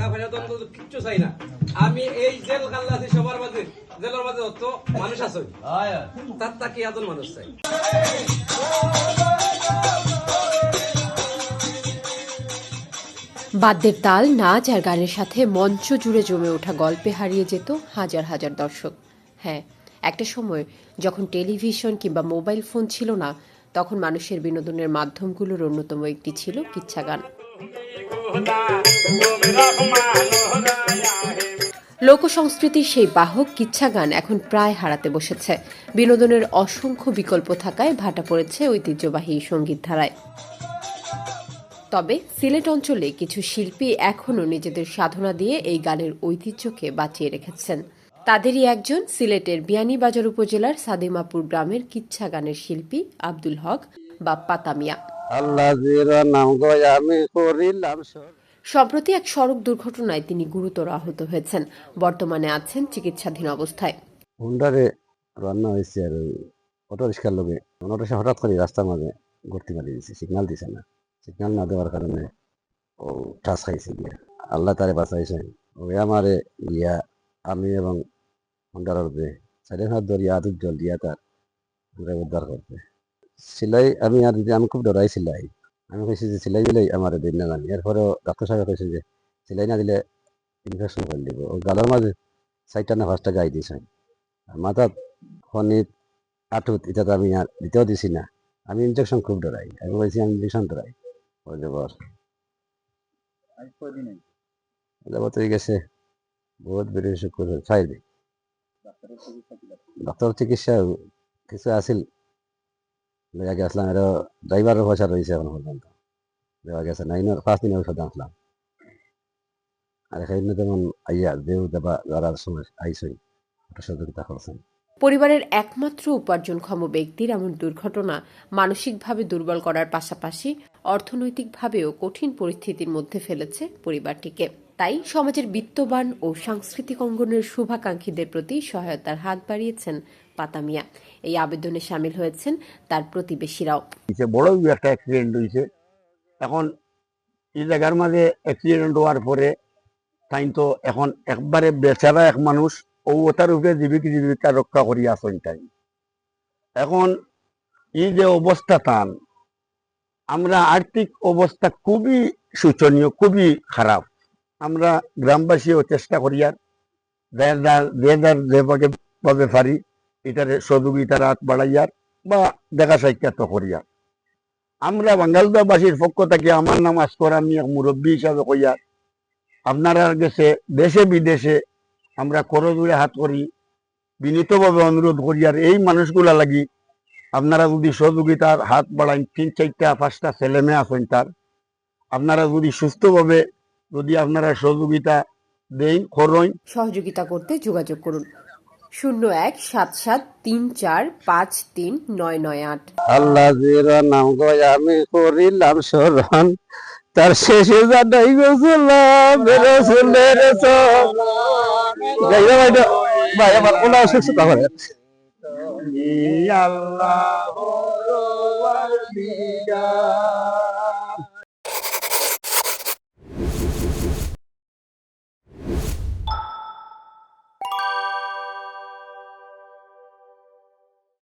টাকা পয়সা তো কিচ্ছু চাই না। আমি এই জেল কাল্লা আছি সবার মাঝে। জেলের মাঝে অত মানুষ আছে। তার তাকে এজন মানুষ চাই? বাদ্যের তাল নাচ আর গানের সাথে মঞ্চ জুড়ে জমে ওঠা গল্পে হারিয়ে যেত হাজার হাজার দর্শক। হ্যাঁ একটা সময় যখন টেলিভিশন কিংবা মোবাইল ফোন ছিল না তখন মানুষের বিনোদনের মাধ্যমগুলোর অন্যতম একটি ছিল কিচ্ছা গান। লোক সংস্কৃতির সেই বাহক কিচ্ছা গান এখন প্রায় হারাতে বসেছে। বিনোদনের অসংখ্য বিকল্প থাকায় ভাটা পড়েছে ঐতিহ্যবাহী সংগীত ধারায়। তবে সিলেট অঞ্চলে কিছু শিল্পী এখনও নিজেদের সাধনা দিয়ে এই গানের ঐতিহ্যকে বাঁচিয়ে রেখেছেন। তাদেরই একজন সিলেটের বিয়ানীবাজার উপজেলার সাদেমাপুর গ্রামের কিচ্ছা গানের শিল্পী আব্দুল হক বা পাতামিয়া। সম্প্রতি এক সড়ক দুর্ঘটনায় তিনি গুরুতর আহত হয়েছেন। বর্তমানে আছেন চিকিৎসাধীন অবস্থায়। হুন্ডারে রান্না হয়েছে আর ওই অটো রিক্সার লোকে। অটো হঠাৎ করে রাস্তার মাঝে ঘুরতে মারি দিয়েছে সিগনাল দিছে না। সিগনাল না দেওয়ার কারণে ও ঠাস খাইছে গিয়া। আল্লাহ তারে বাঁচাইছে। ওই আমারে গিয়া আমি এবং হুন্ডার যে সাইডে হাত ধরিয়া আদুর জল দিয়া তার উদ্ধার করতে সিলাই আমি আর আমি খুব ডরাই সিলাই। আমি কইছি যে সিলাই দিলেই আমার দিন না জানি এরপরেও ডাক্তার সাহেব কইছে যে সিলাই না দিলে ইনফেকশন করে দিব। ও গালার মাঝে চারটা না পাঁচটা গাই দিছে। আর মাথাত ফনিত আঠুত এটা তো আমি আর দিতেও দিছি না। আমি ইনজেকশন খুব ডরাই। আমি বলছি আমি ইনজেকশন ডরাই। ওই দেবর যাবত হয়ে গেছে বহুত বেড়ে করে ছাই দিই ডাক্তার? চিকিৎসা কিছু আছিল। লেগে গেছিলাম, এটা ড্রাইভারের রয়েছে এখন পর্যন্ত। দেওয়া গেছে আনলাম আর যেমন আইয়া দেউ দেবা যারা সময় আইসই সহযোগিতা করছেন পরিবারের একমাত্র উপার্জনক্ষম ব্যক্তির এমন দুর্ঘটনা মানসিকভাবে দুর্বল করার পাশাপাশি অর্থনৈতিকভাবেও কঠিন পরিস্থিতির মধ্যে ফেলেছে পরিবারটিকে। তাই সমাজের বিত্তবান ও সাংস্কৃতিক অঙ্গনের শুভাকাঙ্ক্ষীদের প্রতি সহায়তার হাত বাড়িয়েছেন পাতামিয়া। এই আবেদনে সামিল হয়েছেন তার প্রতিবেশীরাও। বড় একটা অ্যাক্সিডেন্ট হয়েছে এখন এই জায়গার মাঝে অ্যাক্সিডেন্ট হওয়ার পরে তাই তো এখন একবারে বেচারা এক মানুষ, ও ওটার উপরে জীবিকা জীবিকা রক্ষা করি আসেন তাই। এখন এই যে অবস্থা তান, আমরা আর্থিক অবস্থা খুবই শোচনীয়, খুবই খারাপ। আমরা গ্রামবাসীও চেষ্টা করি আর। যার যেভাবে ভাবে পারি, এটারে সহযোগিতার হাত বাড়াইয়ার বা দেখা সাক্ষাৎ করিয়া আমরা বাঙ্গালদাবাসীর পক্ষ থেকে আমার নাম আসকর আমি মুরব্বী হিসাবে কইয়ার আপনারা গেছে দেশে বিদেশে আমরা করজুড়ে হাত করি, বিনীতভাবে অনুরোধ করি আর। এই মানুষগুলা লাগি আপনারা যদি সহযোগিতার হাত বাড়ান তিন চারটা, পাঁচটা ছেলে মেয়ে আছেন তার, আপনারা যদি সুস্থভাবে যদি আপনারা সহযোগিতা দেন করইন সহযোগিতা করতে যোগাযোগ করুন। শূন্য এক সাত সাত তিন চার পাঁচ তিন নয় নয় আট। আল্লাহ জির নাম গয় আমি করিলাম স্মরণ। তার শেষে জানাই গেছিলাম রসুলের ভাই ভাই আমার আল্লাহ